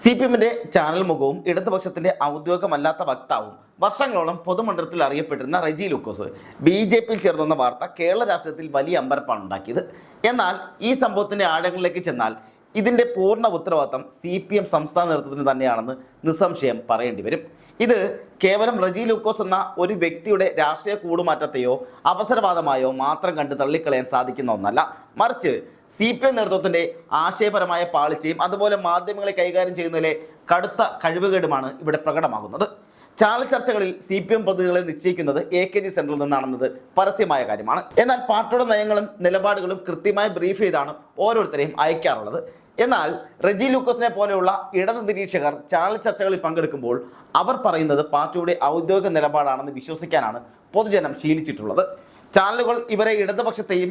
C P എമ്മിന്റെ channel മുഖവും ഇടതുപക്ഷത്തിന്റെ ഔദ്യോഗികമല്ലാത്ത വക്താവും വർഷങ്ങളോളം പൊതുമണ്ഡലത്തിൽ അറിയപ്പെട്ടിരുന്ന റെജി ലൂക്കോസ് ബി ജെ പിയിൽ ചേർന്നെന്ന വാർത്ത കേരള രാഷ്ട്രീയത്തിൽ വലിയ അമ്പരപ്പാണ് ഉണ്ടാക്കിയത്. എന്നാൽ ഈ സംഭവത്തിന്റെ ആഴങ്ങളിലേക്ക് ചെന്നാൽ ഇതിന്റെ പൂർണ ഉത്തരവാദിത്തം സി പി എം സംസ്ഥാന നേതൃത്വത്തിന് തന്നെയാണെന്ന് നിസ്സംശയം പറയേണ്ടി വരും. ഇത് കേവലം റജി ലൂക്കോസ് എന്ന ഒരു വ്യക്തിയുടെ രാഷ്ട്രീയ കൂടുമാറ്റത്തെയോ അവസരവാദമായോ മാത്രം കണ്ട് തള്ളിക്കളയാൻ സാധിക്കുന്ന ഒന്നല്ല. മറിച്ച് സി പി എം നേതൃത്വത്തിന്റെ ആശയപരമായ പാളിച്ചയും അതുപോലെ മാധ്യമങ്ങളെ കൈകാര്യം ചെയ്യുന്നതിലെ കടുത്ത കഴിവുകേടുമാണ് ഇവിടെ പ്രകടമാകുന്നത്. ചാനൽ ചർച്ചകളിൽ സി പി എം പ്രതിനിധികളെ നിശ്ചയിക്കുന്നത് എ കെ ജി സെന്ററിൽ നിന്നാണെന്നത് പരസ്യമായ കാര്യമാണ്. എന്നാൽ പാർട്ടിയുടെ നയങ്ങളും നിലപാടുകളും കൃത്യമായി ബ്രീഫ് ചെയ്താണ് ഓരോരുത്തരെയും അയക്കാറുള്ളത്. എന്നാൽ റെജി ലൂക്കോസിനെ പോലെയുള്ള ഇടത് നിരീക്ഷകർ ചാനൽ ചർച്ചകളിൽ പങ്കെടുക്കുമ്പോൾ അവർ പറയുന്നത് പാർട്ടിയുടെ ഔദ്യോഗിക നിലപാടാണെന്ന് വിശ്വസിക്കാനാണ് പൊതുജനം ശീലിച്ചിട്ടുള്ളത്. ചാനലുകൾ ഇവരെ ഇടതുപക്ഷത്തെയും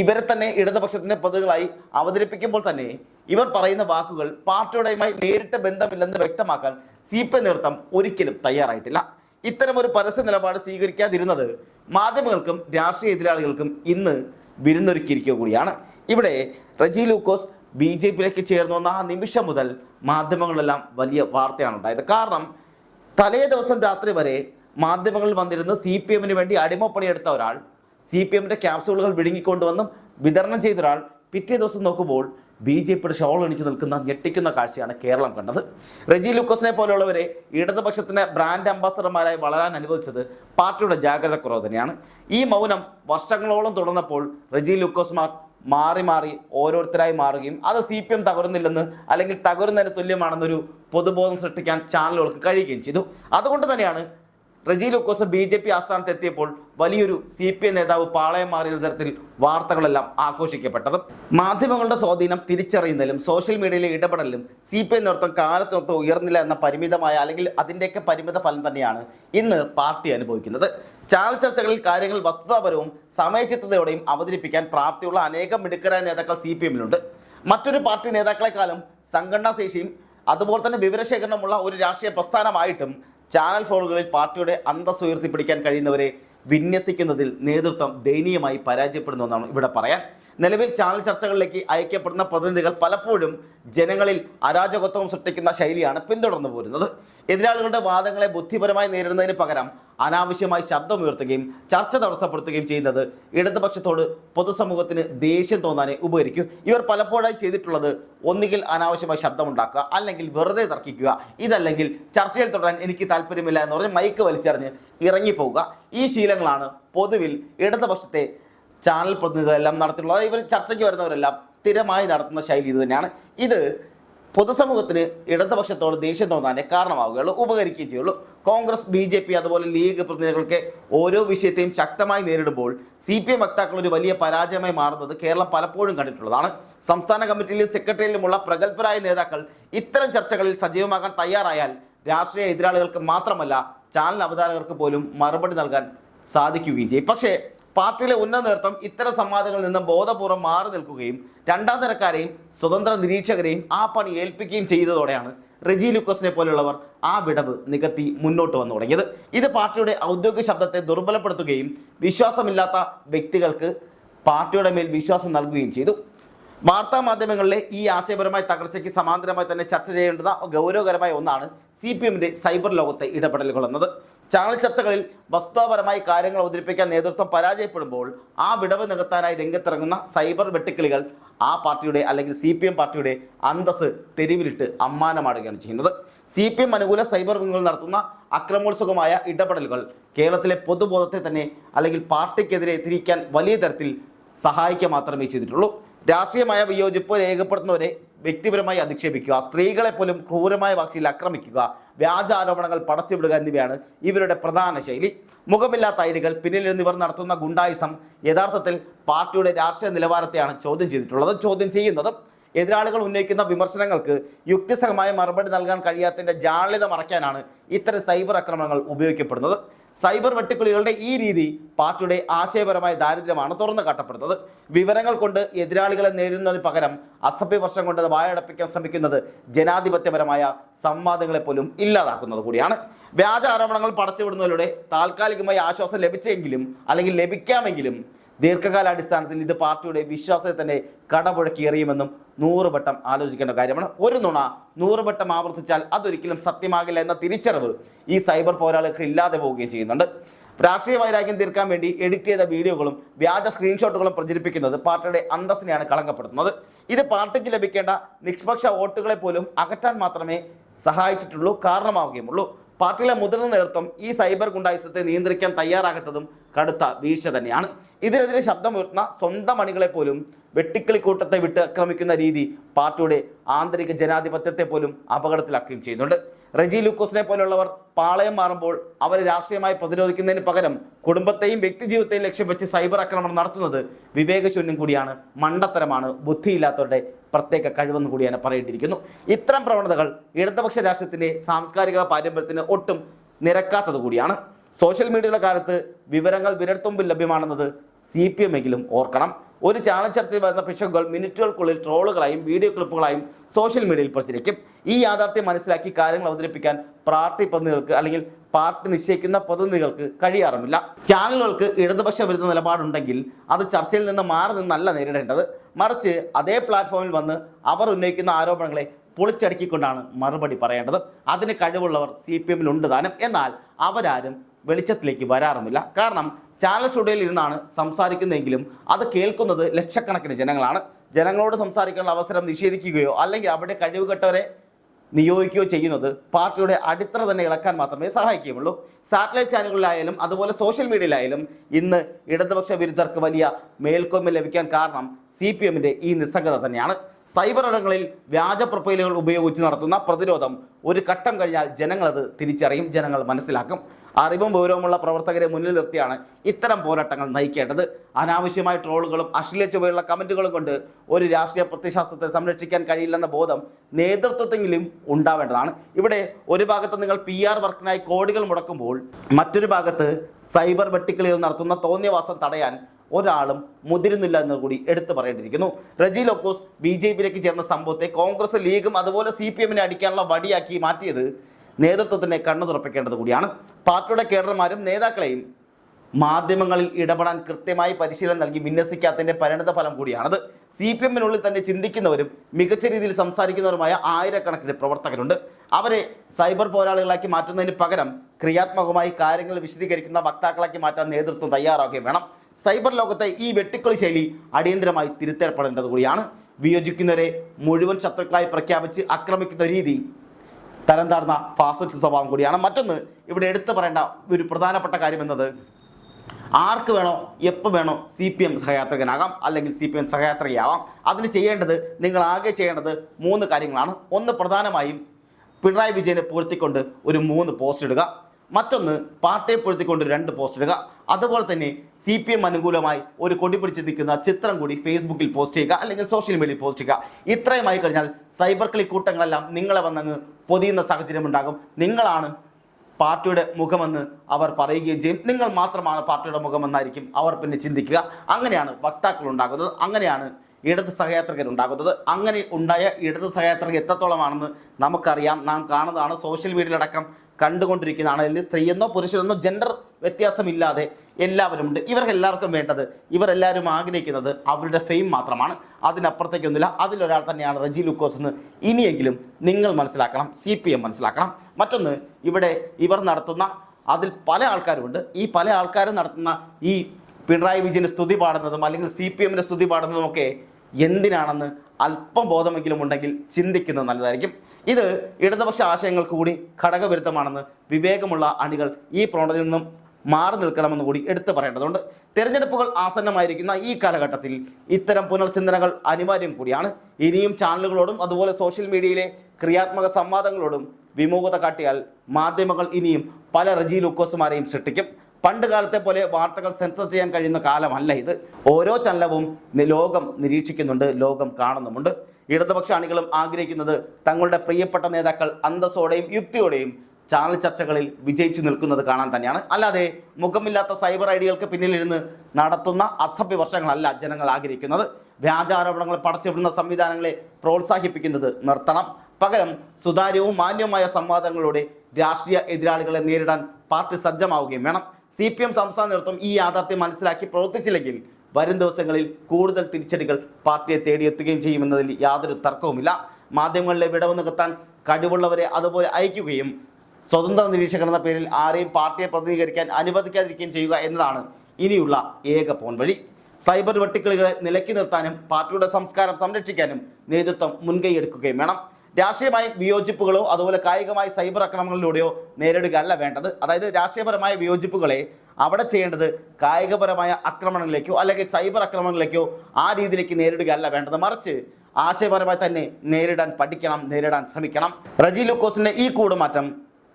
ഇവരെ തന്നെ ഇടതുപക്ഷത്തിന്റെ പ്രതികളായി അവതരിപ്പിക്കുമ്പോൾ തന്നെ ഇവർ പറയുന്ന വാക്കുകൾ പാർട്ടിയുടെയുമായി നേരിട്ട് ബന്ധമില്ലെന്ന് വ്യക്തമാക്കാൻ സി പി നേതൃത്വം ഒരിക്കലും തയ്യാറായിട്ടില്ല. ഇത്തരം ഒരു പരസ്യ നിലപാട് സ്വീകരിക്കാതിരുന്നത് മാധ്യമങ്ങൾക്കും രാഷ്ട്രീയ എതിരാളികൾക്കും ഇന്ന് വിരുന്നൊരുക്കിയിരിക്കുക കൂടിയാണ്. ഇവിടെ റജി ലൂക്കോസ് ബി ജെ പിയിലേക്ക് ചേർന്നു വന്ന ആ നിമിഷം മുതൽ മാധ്യമങ്ങളിലെല്ലാം വലിയ വാർത്തയാണ് ഉണ്ടായത്. കാരണം തലേ ദിവസം രാത്രി വരെ മാധ്യമങ്ങളിൽ വന്നിരുന്ന് സി പി എമ്മിന് വേണ്ടി അടിമപ്പണിയെടുത്ത ഒരാൾ സി പി എമ്മിന്റെ ക്യാപ്സൂളുകൾ വിഴുങ്ങിക്കൊണ്ടുവന്നും വിതരണം ചെയ്ത ഒരാൾ പിറ്റേ ദിവസം നോക്കുമ്പോൾ ബി ജെ പിയുടെ ഷോൾ അണിച്ച് നിൽക്കുന്ന ഞെട്ടിക്കുന്ന കാഴ്ചയാണ് കേരളം കണ്ടത്. റെജി ലൂക്കോസിനെ പോലെയുള്ളവരെ ഇടതുപക്ഷത്തിന്റെ ബ്രാൻഡ് അംബാസഡർമാരായി വളരാൻ അനുവദിച്ചത് പാർട്ടിയുടെ ജാഗ്രത കുറവ് തന്നെയാണ്. ഈ മൗനം വർഷങ്ങളോളം തുടർന്നപ്പോൾ റെജി ലൂക്കോസ്മാർ മാറി മാറി ഓരോരുത്തരായി മാറുകയും അത് സി പി എം തകരുന്നില്ലെന്ന് അല്ലെങ്കിൽ തകരുന്നതിന് തുല്യമാണെന്നൊരു പൊതുബോധം സൃഷ്ടിക്കാൻ ചാനലുകൾക്ക് കഴിയുകയും ചെയ്തു. അതുകൊണ്ട് തന്നെയാണ് Reji Lukose B J P ആസ്ഥാനത്ത് എത്തിയപ്പോൾ വലിയൊരു സി പി ഐ നേതാവ് പാളയം മാറിയ തരത്തിൽ വാർത്തകളെല്ലാം ആഘോഷിക്കപ്പെട്ടത് മാധ്യമങ്ങളുടെ സ്വാധീനം തിരിച്ചറിയുന്നതിലും സോഷ്യൽ മീഡിയയിലെ ഇടപെടലിലും സി പി ഐ നേതൃത്വം കാലത്തിനൊത്ത് ഉയർന്നില്ല എന്ന പരിമിതമായ അല്ലെങ്കിൽ അതിന്റെയൊക്കെ പരിമിത ഫലം തന്നെയാണ് ഇന്ന് പാർട്ടി അനുഭവിക്കുന്നത്. ചാനൽ ചർച്ചകളിൽ കാര്യങ്ങൾ വസ്തുതാപരവും സമയചിത്തതയോടെയും അവതരിപ്പിക്കാൻ പ്രാപ്തിയുള്ള അനേകം മിടുക്കരായ നേതാക്കൾ സി പി എമ്മിലുണ്ട്. മറ്റൊരു പാർട്ടി നേതാക്കളെക്കാളും സംഘടനാ ശേഷിയും അതുപോലെ തന്നെ വിവരശേഖരണമുള്ള ഒരു രാഷ്ട്രീയ പ്രസ്ഥാനമായിട്ടും ചാനൽ ഫോണുകളിൽ പാർട്ടിയുടെ അന്തസ് ഉയർത്തിപ്പിടിക്കാൻ കഴിയുന്നവരെ വിന്യസിക്കുന്നതിൽ നേതൃത്വം ദയനീയമായി പരാജയപ്പെടുന്നു എന്നാണ് ഇവിടെ പറയാൻ നിലവിൽ ചാനൽ ചർച്ചകളിലേക്ക് അയക്കപ്പെടുന്ന പ്രതിനിധികൾ പലപ്പോഴും ജനങ്ങളിൽ അരാജകത്വം സൃഷ്ടിക്കുന്ന ശൈലിയാണ് പിന്തുടർന്നു പോരുന്നത്. എതിരാളികളുടെ വാദങ്ങളെ ബുദ്ധിപരമായി നേരിടുന്നതിന് പകരം അനാവശ്യമായി ശബ്ദമുയർത്തുകയും ചർച്ച തടസ്സപ്പെടുത്തുകയും ചെയ്യുന്നത് ഇടതുപക്ഷത്തോട് പൊതുസമൂഹത്തിന് ദേഷ്യം തോന്നാനെ ഉപകരിക്കും. ഇവർ പലപ്പോഴായി ചെയ്തിട്ടുള്ളത് ഒന്നുകിൽ അനാവശ്യമായി ശബ്ദമുണ്ടാക്കുക അല്ലെങ്കിൽ വെറുതെ തർക്കിക്കുക. ഇതല്ലെങ്കിൽ ചർച്ചയിൽ തുടരാൻ എനിക്ക് താല്പര്യമില്ല എന്ന് പറഞ്ഞ് മൈക്ക് വലിച്ചെറിഞ്ഞ് ഇറങ്ങിപ്പോവുക. ഈ ശീലങ്ങളാണ് പൊതുവിൽ ഇടതുപക്ഷത്തെ ചാനൽ പ്രതിനിധികളെല്ലാം നടത്തിയിട്ടുള്ളത്. ഇവർ ചർച്ചയ്ക്ക് വരുന്നവരെല്ലാം സ്ഥിരമായി നടത്തുന്ന ശൈലി ഇത് തന്നെയാണ്. ഇത് പൊതുസമൂഹത്തിന് ഇടതുപക്ഷത്തോട് ദേഷ്യം തോന്നാനേ കാരണമാവുകയുള്ളൂ ഉപകരിക്കുകയും ചെയ്യുള്ളൂ. കോൺഗ്രസ് ബി ജെ പി അതുപോലെ ലീഗ് പ്രതിനിധികൾക്ക് ഓരോ വിഷയത്തെയും ശക്തമായി നേരിടുമ്പോൾ സി പി എം വക്താക്കൾ ഒരു വലിയ പരാജയമായി മാറുന്നത് കേരളം പലപ്പോഴും കണ്ടിട്ടുള്ളതാണ്. സംസ്ഥാന കമ്മിറ്റിയിലും സെക്രട്ടറിയിലുമുള്ള പ്രഗത്ഭരായ നേതാക്കൾ ഇത്തരം ചർച്ചകളിൽ സജീവമാകാൻ തയ്യാറായാൽ രാഷ്ട്രീയ എതിരാളികൾക്ക് മാത്രമല്ല ചാനൽ അവതാരകർക്ക് പോലും മറുപടി നൽകാൻ സാധിക്കുകയും ചെയ്യും. പക്ഷേ പാർട്ടിയിലെ ഉന്നത നേതൃത്വം ഇത്തരം സംവാദങ്ങളിൽ നിന്ന് ബോധപൂർവം മാറി നിൽക്കുകയും രണ്ടാം തരക്കാരെയും സ്വതന്ത്ര നിരീക്ഷകരെയും ആ പണി ഏൽപ്പിക്കുകയും ചെയ്തതോടെയാണ് റെജി ലൂക്കോസിനെ പോലുള്ളവർ ആ വിടവ് നികത്തി മുന്നോട്ട് വന്നു തുടങ്ങിയത്. ഇത് പാർട്ടിയുടെ ഔദ്യോഗിക ശബ്ദത്തെ ദുർബലപ്പെടുത്തുകയും വിശ്വാസമില്ലാത്ത വ്യക്തികൾക്ക് പാർട്ടിയുടെ മേൽ വിശ്വാസം നൽകുകയും ചെയ്തു. വാർത്താ മാധ്യമങ്ങളിലെ ഈ ആശയപരമായ തകർച്ചയ്ക്ക് സമാന്തരമായി തന്നെ ചർച്ച ചെയ്യേണ്ടുന്ന ഗൗരവകരമായ ഒന്നാണ് സി പി സൈബർ ലോകത്തെ ഇടപെടലുകൾ എന്നത്. ചാനൽ ചർച്ചകളിൽ വസ്തുതാപരമായി കാര്യങ്ങൾ അവതരിപ്പിക്കാൻ നേതൃത്വം പരാജയപ്പെടുമ്പോൾ ആ വിടവ് നികത്താനായി രംഗത്തിറങ്ങുന്ന സൈബർ വെട്ടിക്കിളികൾ ആ പാർട്ടിയുടെ അല്ലെങ്കിൽ സി പി എം പാർട്ടിയുടെ അന്തസ് തെരുവിലിട്ട് അമ്മാനമാടുകയാണ് ചെയ്യുന്നത്. സി പി എം അനുകൂല സൈബർ വിങ്ങുകൾ നടത്തുന്ന അക്രമോത്സുകമായ ഇടപെടലുകൾ കേരളത്തിലെ പൊതുബോധത്തെ തന്നെ അല്ലെങ്കിൽ പാർട്ടിക്കെതിരെ തിരിക്കാൻ വലിയ തരത്തിൽ സഹായിക്കുക മാത്രമേ ചെയ്തിട്ടുള്ളൂ. രാഷ്ട്രീയമായ വിയോജിപ്പ് രേഖപ്പെടുത്തുന്നവരെ വ്യക്തിപരമായി അധിക്ഷേപിക്കുക സ്ത്രീകളെ പോലും ക്രൂരമായ വാക്കിൽ ആക്രമിക്കുക വ്യാജ ആരോപണങ്ങൾ പടച്ചുവിടുക എന്നിവയാണ് ഇവരുടെ പ്രധാന ശൈലി. മുഖമില്ലാത്ത ഐഡികൾ പിന്നിലിരുന്നിവർ നടത്തുന്ന ഗുണ്ടായിസം യഥാർത്ഥത്തിൽ പാർട്ടിയുടെ രാഷ്ട്രീയ നിലവാരത്തെയാണ് ചോദ്യം ചെയ്തിട്ടുള്ളത്. ചോദ്യം ചെയ്യുന്നതും എതിരാളികൾ ഉന്നയിക്കുന്ന വിമർശനങ്ങൾക്ക് യുക്തിസഹമായ മറുപടി നൽകാൻ കഴിയാത്തതിന്റെ ജാള്യത മറയ്ക്കാനാണ് ഇത്തരം സൈബർ ആക്രമണങ്ങൾ ഉപയോഗിക്കപ്പെടുന്നത്. സൈബർ വെട്ടുക്കിളികളുടെ ഈ രീതി പാർട്ടിയുടെ ആശയപരമായ ദാരിദ്ര്യമാണ് തുറന്നു കാട്ടപ്പെടുന്നത്. വിവരങ്ങൾ കൊണ്ട് എതിരാളികളെ നേരിടുന്നതിന് പകരം അസഭ്യവർഷം കൊണ്ട് വായടപ്പിക്കാൻ ശ്രമിക്കുന്നത് ജനാധിപത്യപരമായ സംവാദങ്ങളെ പോലും ഇല്ലാതാക്കുന്നത് കൂടിയാണ്. വ്യാജ ആരോപണങ്ങൾ പടച്ചുവിടുന്നതിലൂടെ താൽക്കാലികമായി ആശ്വാസം ലഭിച്ചെങ്കിലും അല്ലെങ്കിൽ ലഭിക്കാമെങ്കിലും ദീർഘകാലാടിസ്ഥാനത്തിൽ ഇത് പാർട്ടിയുടെ വിശ്വാസത്തെ തന്നെ കടപുഴക്കി എറിയുമെന്നും നൂറ് വട്ടം ആലോചിക്കേണ്ട കാര്യമാണ്. ഒരു നുണ നൂറ് വട്ടം ആവർത്തിച്ചാൽ അതൊരിക്കലും സത്യമാകില്ല എന്ന തിരിച്ചറിവ് ഈ സൈബർ പോരാളികൾക്ക് ഇല്ലാതെ പോവുകയും ചെയ്യുന്നുണ്ട്. രാഷ്ട്രീയ വൈരാഗ്യം തീർക്കാൻ വേണ്ടി എഡിറ്റ് ചെയ്ത വീഡിയോകളും വ്യാജ സ്ക്രീൻഷോട്ടുകളും പ്രചരിപ്പിക്കുന്നത് പാർട്ടിയുടെ അന്തസ്സിനെയാണ് കളങ്കപ്പെടുത്തുന്നത്. ഇത് പാർട്ടിക്ക് ലഭിക്കേണ്ട നിഷ്പക്ഷ വോട്ടുകളെ പോലും അകറ്റാൻ മാത്രമേ സഹായിച്ചിട്ടുള്ളൂ കാരണമാവുകയുമുള്ളൂ. പാർട്ടിയിലെ മുതിർന്ന നേതൃത്വം ഈ സൈബർ ഗുണ്ടായുസത്തെ നിയന്ത്രിക്കാൻ തയ്യാറാകാത്തതും കടുത്ത വീഴ്ച തന്നെയാണ്. ഇതിനെതിരെ ശബ്ദമുയർത്തുന്ന സ്വന്തം അണികളെ പോലും വെട്ടിക്കിളിക്കൂട്ടത്തെ വിട്ട് ആക്രമിക്കുന്ന രീതി പാർട്ടിയുടെ ആന്തരിക ജനാധിപത്യത്തെ പോലും അപകടത്തിലാക്കുകയും ചെയ്യുന്നുണ്ട്. റെജി ലൂക്കോസിനെ പോലുള്ളവർ പാളയം മാറുമ്പോൾ അവരെ രാഷ്ട്രീയമായി പ്രതിരോധിക്കുന്നതിന് പകരം കുടുംബത്തെയും വ്യക്തിജീവിതത്തെയും ലക്ഷ്യം വെച്ച് സൈബർ ആക്രമണം നടത്തുന്നത് വിവേകശൂന്യം കൂടിയാണ്. മണ്ടത്തരമാണ്. ബുദ്ധിയില്ലാത്തവരുടെ പ്രത്യേക കഴിവെന്ന് കൂടിയാണ് പറയേണ്ടിയിരിക്കുന്നു. ഇത്തരം പ്രവണതകൾ ഇടതുപക്ഷ രാഷ്ട്രത്തിന്റെ സാംസ്കാരിക പാരമ്പര്യത്തിന് ഒട്ടും നിരക്കാത്തത് കൂടിയാണ്. സോഷ്യൽ മീഡിയയുടെ കാലത്ത് വിവരങ്ങൾ വിരൽത്തുമ്പിൽ ലഭ്യമാണെന്നത് സി പി എമ്മെങ്കിലും ഓർക്കണം. ഒരു ചാനൽ ചർച്ചയിൽ വരുന്ന പിശകുകൾ മിനിറ്റുകൾക്കുള്ളിൽ ട്രോളുകളായും വീഡിയോ ക്ലിപ്പുകളായും സോഷ്യൽ മീഡിയയിൽ പ്രചരിക്കും. ഈ യാഥാർത്ഥ്യം മനസ്സിലാക്കി കാര്യങ്ങൾ അവതരിപ്പിക്കാൻ പാർട്ടി പ്രതിനിധികൾക്ക് അല്ലെങ്കിൽ പാർട്ടി നിശ്ചയിക്കുന്ന പ്രതിനിധികൾക്ക് കഴിയാറുമില്ല. ചാനലുകൾക്ക് ഇടതുപക്ഷ വിരുദ്ധ നിലപാടുണ്ടെങ്കിൽ അത് ചർച്ചയിൽ നിന്ന് മാറി നിന്നല്ല നേരിടേണ്ടത്. മറിച്ച് അതേ പ്ലാറ്റ്ഫോമിൽ വന്ന് അവർ ഉന്നയിക്കുന്ന ആരോപണങ്ങളെ പൊളിച്ചടുക്കിക്കൊണ്ടാണ് മറുപടി പറയേണ്ടത്. അതിന് കഴിവുള്ളവർ സി പി എമ്മിലുണ്ട് താനും. എന്നാൽ അവരാരും വെളിച്ചത്തിലേക്ക് വരാറുമില്ല. കാരണം ചാനൽ സ്റ്റുഡിയോയിൽ ഇരുന്നാണ് സംസാരിക്കുന്നതെങ്കിലും അത് കേൾക്കുന്നത് ലക്ഷക്കണക്കിന് ജനങ്ങളാണ്. ജനങ്ങളോട് സംസാരിക്കാനുള്ള അവസരം നിഷേധിക്കുകയോ അല്ലെങ്കിൽ അവിടെ കഴിവുകെട്ടവരെ നിയോഗിക്കുകയോ ചെയ്യുന്നത് പാർട്ടിയുടെ അടിത്തറ തന്നെ ഇളക്കാൻ മാത്രമേ സഹായിക്കുകയുള്ളൂ. സാറ്റലൈറ്റ് ചാനലുകളിലായാലും അതുപോലെ സോഷ്യൽ മീഡിയയിലായാലും ഇന്ന് ഇടതുപക്ഷ വിരുദ്ധർക്ക് വലിയ മേൽക്കോയ്മ ലഭിക്കാൻ കാരണം സി പി എമ്മിന്റെ ഈ നിസ്സംഗത തന്നെയാണ്. സൈബർ ഇടങ്ങളിൽ വ്യാജ പ്രൊഫൈലുകൾ ഉപയോഗിച്ച് നടത്തുന്ന പ്രതിരോധം ഒരു ഘട്ടം കഴിഞ്ഞാൽ ജനങ്ങളത് തിരിച്ചറിയും ജനങ്ങൾ മനസ്സിലാക്കും. അറിവും ഗൗരവമുള്ള പ്രവർത്തകരെ മുന്നിൽ നിർത്തിയാണ് ഇത്തരം പോരാട്ടങ്ങൾ നയിക്കേണ്ടത്. അനാവശ്യമായ ട്രോളുകളും അശ്ലീല ചുവയുള്ള കമന്റുകളും കൊണ്ട് ഒരു രാഷ്ട്രീയ പ്രത്യശാസ്ത്രത്തെ സംരക്ഷിക്കാൻ കഴിയില്ലെന്ന ബോധം നേതൃത്വത്തെങ്കിലും ഉണ്ടാവേണ്ടതാണ്. ഇവിടെ ഒരു ഭാഗത്ത് നിങ്ങൾ പി ആർ വർക്കിനായി കോടികൾ മുടക്കുമ്പോൾ മറ്റൊരു ഭാഗത്ത് സൈബർ വെട്ടിക്കളികൾ നടത്തുന്ന തോന്നിയവാസം തടയാൻ ഒരാളും മുതിരുന്നില്ല എന്ന് കൂടി എടുത്തു പറയേണ്ടിയിരിക്കുന്നു. റജി ലോക്കോസ് ബി ജെ പിയിലേക്ക് ചേർന്ന സംഭവത്തെ കോൺഗ്രസ് ലീഗും അതുപോലെ സി പി എമ്മിനെ അടിക്കാനുള്ള വടിയാക്കി മാറ്റിയത് നേതൃത്വത്തിനെ കണ്ണു തുറപ്പിക്കേണ്ടത് കൂടിയാണ്. പാർട്ടിയുടെ കേഡർമാരും നേതാക്കളെയും മാധ്യമങ്ങളിൽ ഇടപെടാൻ കൃത്യമായി പരിശീലനം നൽകി വിന്യസിക്കാത്തതിന്റെ പരിണിത ഫലം കൂടിയാണത്. സി പി എമ്മിനുള്ളിൽ തന്നെ ചിന്തിക്കുന്നവരും മികച്ച രീതിയിൽ സംസാരിക്കുന്നവരുമായ ആയിരക്കണക്കിന് പ്രവർത്തകരുണ്ട്. അവരെ സൈബർ പോരാളികളാക്കി മാറ്റുന്നതിന് പകരം ക്രിയാത്മകമായി കാര്യങ്ങൾ വിശദീകരിക്കുന്ന വക്താക്കളാക്കി മാറ്റാൻ നേതൃത്വം തയ്യാറാക്കുകയും വേണം. സൈബർ ലോകത്തെ ഈ വെട്ടിക്കളി ശൈലി അടിയന്തരമായി തിരുത്തേർപ്പെടേണ്ടത് കൂടിയാണ്. വിയോജിക്കുന്നവരെ മുഴുവൻ ശത്രുക്കളായി പ്രഖ്യാപിച്ച് ആക്രമിക്കുന്ന രീതി തരം താഴ്ന്ന ഫാസിസ്റ്റ് സ്വഭാവം കൂടിയാണ്. മറ്റൊന്ന് ഇവിടെ എടുത്തു പറയേണ്ട ഒരു പ്രധാനപ്പെട്ട കാര്യം എന്നത് ആർക്ക് വേണോ എപ്പോൾ വേണോ സി പി എം സഹയാത്രികനാകാം അല്ലെങ്കിൽ സി പി എം സഹയാത്രികയാവാം. അതിന് ചെയ്യേണ്ടത് നിങ്ങൾ ആകെ ചെയ്യേണ്ടത് മൂന്ന് കാര്യങ്ങളാണ്. ഒന്ന് പ്രധാനമായും പിണറായി വിജയനെ പൂർത്തിക്കൊണ്ട് ഒരു മൂന്ന് പോസ്റ്റ് ഇടുക. മറ്റൊന്ന് പാർട്ടിയെ പൊഴുത്തിക്കൊണ്ട് രണ്ട് പോസ്റ്റ് ഇടുക. അതുപോലെ തന്നെ സി പി എം അനുകൂലമായി ഒരു കൊടി പിടിച്ച് നിൽക്കുന്ന ചിത്രം കൂടി ഫേസ്ബുക്കിൽ പോസ്റ്റ് ചെയ്യുക അല്ലെങ്കിൽ സോഷ്യൽ മീഡിയയിൽ പോസ്റ്റ് ചെയ്യുക. ഇത്രയുമായി കഴിഞ്ഞാൽ സൈബർ കളി കൂട്ടങ്ങളെല്ലാം നിങ്ങളെ വന്നങ്ങ് പൊതിയുന്ന സാഹചര്യം ഉണ്ടാകും. നിങ്ങളാണ് പാർട്ടിയുടെ മുഖമെന്ന് അവർ പറയുകയും ചെയ്യും. നിങ്ങൾ മാത്രമാണ് പാർട്ടിയുടെ മുഖമെന്നായിരിക്കും അവർ പിന്നെ ചിന്തിക്കുക. അങ്ങനെയാണ് വക്താക്കൾ ഉണ്ടാകുന്നത്. അങ്ങനെയാണ് ഇടത് സഹയാത്രികർ ഉണ്ടാകുന്നത്. അങ്ങനെ ഉണ്ടായ ഇടത് സഹയാത്രികർ എത്രത്തോളമാണെന്ന് നമുക്കറിയാം. നാം കാണുന്നതാണ് സോഷ്യൽ മീഡിയയിലടക്കം കണ്ടുകൊണ്ടിരിക്കുന്നതാണ്. അതിൽ സ്ത്രീയെന്നോ പുരുഷനെന്നോ ജെൻഡർ വ്യത്യാസമില്ലാതെ എല്ലാവരുമുണ്ട്. ഇവർക്കെല്ലാവർക്കും വേണ്ടത് ഇവരെല്ലാവരും ആഗ്രഹിക്കുന്നത് അവരുടെ ഫെയിം മാത്രമാണ്. അതിനപ്പുറത്തേക്കൊന്നുമില്ല. അതിലൊരാൾ തന്നെയാണ് റജി ലൂക്കോസ് എന്ന്. ഇനിയെങ്കിലും നിങ്ങൾ മനസ്സിലാക്കണം സി പി എം മനസ്സിലാക്കണം. മറ്റൊന്ന് ഇവിടെ ഇവർ നടത്തുന്ന അതിൽ പല ആൾക്കാരുമുണ്ട്. ഈ പല ആൾക്കാരും നടത്തുന്ന ഈ പിണറായി വിജയന് സ്തുതി പാടുന്നതും അല്ലെങ്കിൽ സി പി എമ്മിന്റെ സ്തുതി പാടുന്നതുമൊക്കെ എന്തിനാണെന്ന് അല്പം ബോധമെങ്കിലും ഉണ്ടെങ്കിൽ ചിന്തിക്കുന്നത് നല്ലതായിരിക്കും. ഇത് ഇടതുപക്ഷ ആശയങ്ങൾക്ക് കൂടി ഘടകവിരുദ്ധമാണെന്ന് വിവേകമുള്ള അണികൾ ഈ പ്രവണതയിൽ നിന്നും മാറി നിൽക്കണമെന്ന് കൂടി എടുത്തു പറയേണ്ടതുണ്ട്. തിരഞ്ഞെടുപ്പുകൾ ആസന്നമായിരിക്കുന്ന ഈ കാലഘട്ടത്തിൽ ഇത്തരം പുനർചിന്തനകൾ അനിവാര്യം കൂടിയാണ്. ഇനിയും ചാനലുകളോടും അതുപോലെ സോഷ്യൽ മീഡിയയിലെ ക്രിയാത്മക സംവാദങ്ങളോടും വിമുഖത കാട്ടിയാൽ മാധ്യമങ്ങൾ ഇനിയും പല റജി ലൂക്കോസുമാരെയും സൃഷ്ടിക്കും. പണ്ട് കാലത്തെ പോലെ വാർത്തകൾ സെൻസർ ചെയ്യാൻ കഴിയുന്ന കാലമല്ല ഇത്. ഓരോ ചലനവും ലോകം നിരീക്ഷിക്കുന്നുണ്ട് ലോകം കാണുന്നുമുണ്ട്. ഇടതുപക്ഷ അണികളും ആഗ്രഹിക്കുന്നത് തങ്ങളുടെ പ്രിയപ്പെട്ട നേതാക്കൾ അന്തസ്സോടെയും യുക്തിയോടെയും ചാനൽ ചർച്ചകളിൽ വിജയിച്ചു നിൽക്കുന്നത് കാണാൻ തന്നെയാണ്. അല്ലാതെ മുഖമില്ലാത്ത സൈബർ ഐഡികൾക്ക് പിന്നിലിരുന്ന് നടത്തുന്ന അസഭ്യ വർഷങ്ങളല്ല ജനങ്ങൾ ആഗ്രഹിക്കുന്നത്. വ്യാജാരോപണങ്ങൾ പടച്ചുവിടുന്ന സംവിധാനങ്ങളെ പ്രോത്സാഹിപ്പിക്കുന്നത് നിർത്തണം. പകരം സുതാര്യവും മാന്യവുമായ സംവാദങ്ങളിലൂടെ രാഷ്ട്രീയ എതിരാളികളെ നേരിടാൻ പാർട്ടി സജ്ജമാവുകയും വേണം. സി പി എം സംസ്ഥാന നേതൃത്വം ഈ യാഥാർത്ഥ്യം മനസ്സിലാക്കി പ്രവർത്തിച്ചില്ലെങ്കിൽ വരും ദിവസങ്ങളിൽ കൂടുതൽ തിരിച്ചടികൾ പാർട്ടിയെ തേടിയെത്തുകയും ചെയ്യുമെന്നതിൽ യാതൊരു തർക്കവുമില്ല. മാധ്യമങ്ങളിലെ വിടവ് നികത്താൻ കഴിവുള്ളവരെ അതുപോലെ അയക്കുകയും സ്വതന്ത്ര നിരീക്ഷകർ എന്ന പേരിൽ ആരെയും പാർട്ടിയെ പ്രതിനിധീകരിക്കാൻ അനുവദിക്കാതിരിക്കുകയും ചെയ്യുക എന്നതാണ് ഇനിയുള്ള ഏക പോംവഴി സൈബർ വെട്ടിക്കളികളെ നിലക്കി നിർത്താനും പാർട്ടിയുടെ സംസ്കാരം സംരക്ഷിക്കാനും നേതൃത്വം മുൻകൈയെടുക്കുകയും വേണം. രാഷ്ട്രീയമായ വിയോജിപ്പുകളോ അതുപോലെ കായികമായ സൈബർ ആക്രമണങ്ങളിലൂടെയോ നേരിടുകയല്ല വേണ്ടത്. അതായത് രാഷ്ട്രീയപരമായ വിയോജിപ്പുകളെ അവിടെ ചെയ്യേണ്ടത് കായികപരമായ ആക്രമണങ്ങളിലേക്കോ അല്ലെങ്കിൽ സൈബർ ആക്രമണങ്ങളിലേക്കോ ആ രീതിയിലേക്ക് നേരിടുകയല്ല വേണ്ടത്. മറിച്ച് ആശയപരമായി തന്നെ നേരിടാൻ പഠിക്കണം നേരിടാൻ ശ്രമിക്കണം. റജി ലൂക്കോസിന്റെ ഈ കൂടുമാറ്റം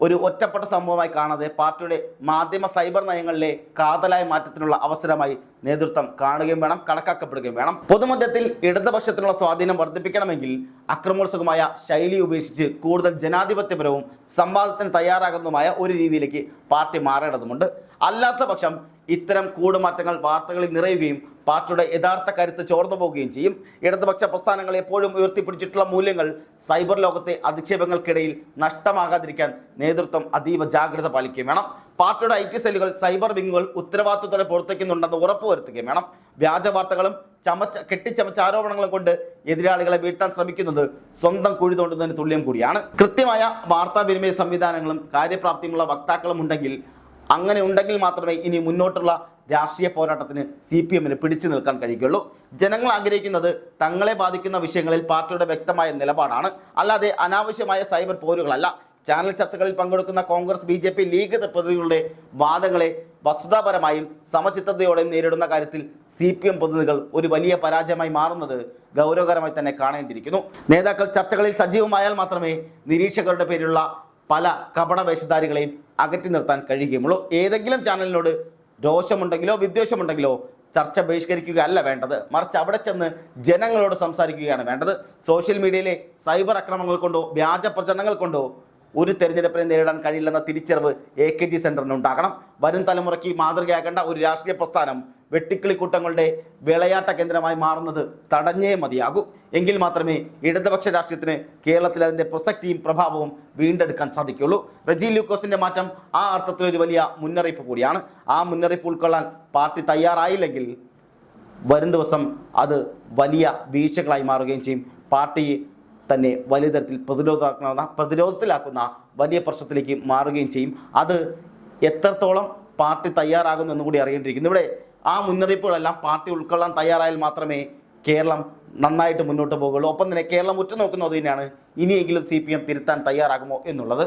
ഒരു ഒറ്റപ്പെട്ട സംഭവമായി കാണാതെ പാർട്ടിയുടെ മാധ്യമ സൈബർ നയങ്ങളിലെ കാതലായ മാറ്റത്തിനുള്ള അവസരമായി നേതൃത്വം കാണുകയും വേണം കണക്കാക്കപ്പെടുകയും വേണം. പൊതുമധ്യത്തിൽ ഇടതുപക്ഷത്തിനുള്ള സ്വാധീനം വർദ്ധിപ്പിക്കണമെങ്കിൽ അക്രമോത്സുകമായ ശൈലി ഉപേക്ഷിച്ച് കൂടുതൽ ജനാധിപത്യപരവും സംവാദത്തിന് തയ്യാറാകുന്നതുമായ ഒരു രീതിയിലേക്ക് പാർട്ടി മാറേണ്ടതുണ്ട് അല്ലാത്ത ഇത്തരം കൂടുമാറ്റങ്ങൾ വാർത്തകളിൽ നിറയുകയും പാർട്ടിയുടെ യഥാർത്ഥ കരുത്ത് ചോർന്നു പോവുകയും ചെയ്യും. ഇടതുപക്ഷ പ്രസ്ഥാനങ്ങൾ എപ്പോഴും ഉയർത്തിപ്പിടിച്ചിട്ടുള്ള മൂല്യങ്ങൾ സൈബർ ലോകത്തെ അധിക്ഷേപങ്ങൾക്കിടയിൽ നഷ്ടമാകാതിരിക്കാൻ നേതൃത്വം അതീവ ജാഗ്രത പാലിക്കുകയും വേണം. പാർട്ടിയുടെ ഐ സെല്ലുകൾ സൈബർ വിങ്ങുകൾ ഉത്തരവാദിത്വത്തോടെ പ്രവർത്തിക്കുന്നുണ്ടെന്ന് ഉറപ്പുവരുത്തുകയും വേണം. വ്യാജ വാർത്തകളും ചമച്ച കെട്ടിച്ചമച്ച ആരോപണങ്ങളും കൊണ്ട് എതിരാളികളെ വീഴ്ത്താൻ ശ്രമിക്കുന്നത് സ്വന്തം കുഴി തോണ്ടുന്നതിന് തുല്യം കൂടിയാണ്. കൃത്യമായ വാർത്താവിനിമയ സംവിധാനങ്ങളും കാര്യപ്രാപ്തിയുമുള്ള വക്താക്കളും ഉണ്ടെങ്കിൽ അങ്ങനെ ഉണ്ടെങ്കിൽ മാത്രമേ ഇനി മുന്നോട്ടുള്ള രാഷ്ട്രീയ പോരാട്ടത്തിന് സി പി എമ്മിന് പിടിച്ചു നിൽക്കാൻ കഴിയുകയുള്ളൂ. ജനങ്ങൾ ആഗ്രഹിക്കുന്നത് തങ്ങളെ ബാധിക്കുന്ന വിഷയങ്ങളിൽ പാർട്ടിയുടെ വ്യക്തമായ നിലപാടാണ്. അല്ലാതെ അനാവശ്യമായ സൈബർ പോരുകളല്ല. ചാനൽ ചർച്ചകളിൽ പങ്കെടുക്കുന്ന Congress B J P League പ്രതിനിധികളുടെ വാദങ്ങളെ വസ്തുതാപരമായും സമചിത്തതയോടെയും നേരിടുന്ന കാര്യത്തിൽ സി പി എം പ്രതിനിധികൾ ഒരു വലിയ പരാജയമായി മാറുന്നത് ഗൗരവകരമായി തന്നെ കാണേണ്ടിയിരിക്കുന്നു. നേതാക്കൾ ചർച്ചകളിൽ സജീവമായാൽ മാത്രമേ നിരീക്ഷകരുടെ പേരിലുള്ള പല കപട വേഷധാരികളെയും അകറ്റി നിർത്താൻ കഴിയുകയുള്ളൂ. ഏതെങ്കിലും ചാനലിനോട് രോഷമുണ്ടെങ്കിലോ വിദ്വേഷമുണ്ടെങ്കിലോ ചർച്ച ബഹിഷ്കരിക്കുകയല്ല വേണ്ടത്. മറിച്ച് അവിടെ ചെന്ന് ജനങ്ങളോട് സംസാരിക്കുകയാണ് വേണ്ടത്. സോഷ്യൽ മീഡിയയിലെ സൈബർ അക്രമങ്ങൾ കൊണ്ടോ വ്യാജ പ്രചരണങ്ങൾ കൊണ്ടോ ഒരു തെരഞ്ഞെടുപ്പിനെ നേരിടാൻ കഴിയില്ലെന്ന തിരിച്ചറിവ് എ കെ ജി സെന്ററിന് ഉണ്ടാകണം. വരും തലമുറയ്ക്ക് മാതൃകയാക്കേണ്ട ഒരു രാഷ്ട്രീയ പ്രസ്ഥാനം വെട്ടിക്കിളിക്കൂട്ടങ്ങളുടെ വിളയാട്ട കേന്ദ്രമായി മാറുന്നത് തടഞ്ഞേ മതിയാകൂ. എങ്കിൽ മാത്രമേ ഇടതുപക്ഷ രാഷ്ട്രീയത്തിന് കേരളത്തിൽ അതിന്റെ പ്രസക്തിയും പ്രഭാവവും വീണ്ടെടുക്കാൻ സാധിക്കുള്ളൂ റജി ലൂക്കോസിന്റെ മാറ്റം ആ അർത്ഥത്തിൽ ഒരു വലിയ മുന്നറിയിപ്പ് കൂടിയാണ്. ആ മുന്നറിയിപ്പ് ഉൾക്കൊള്ളാൻ പാർട്ടി തയ്യാറായില്ലെങ്കിൽ വരും ദിവസം അത് വലിയ വീഴ്ചകളായി മാറുകയും ചെയ്യും. പാർട്ടി തന്നെ വലിയ തരത്തിൽ പ്രതിരോധമാക്കുന്ന പ്രതിരോധത്തിലാക്കുന്ന വലിയ പ്രശ്നത്തിലേക്ക് മാറുകയും ചെയ്യും. അത് എത്രത്തോളം പാർട്ടി തയ്യാറാകുന്നു എന്നുകൂടി അറിയേണ്ടിയിരിക്കുന്നു. ഇവിടെ ആ മുന്നറിയിപ്പുകളെല്ലാം പാർട്ടി ഉൾക്കൊള്ളാൻ തയ്യാറായാൽ മാത്രമേ കേരളം നന്നായിട്ട് മുന്നോട്ട് പോകുള്ളൂ ഒപ്പം തന്നെ കേരളം ഉറ്റുനോക്കുന്നത് തന്നെയാണ് ഇനിയെങ്കിലും സി പി എം തിരുത്താൻ തയ്യാറാകുമോ എന്നുള്ളത്.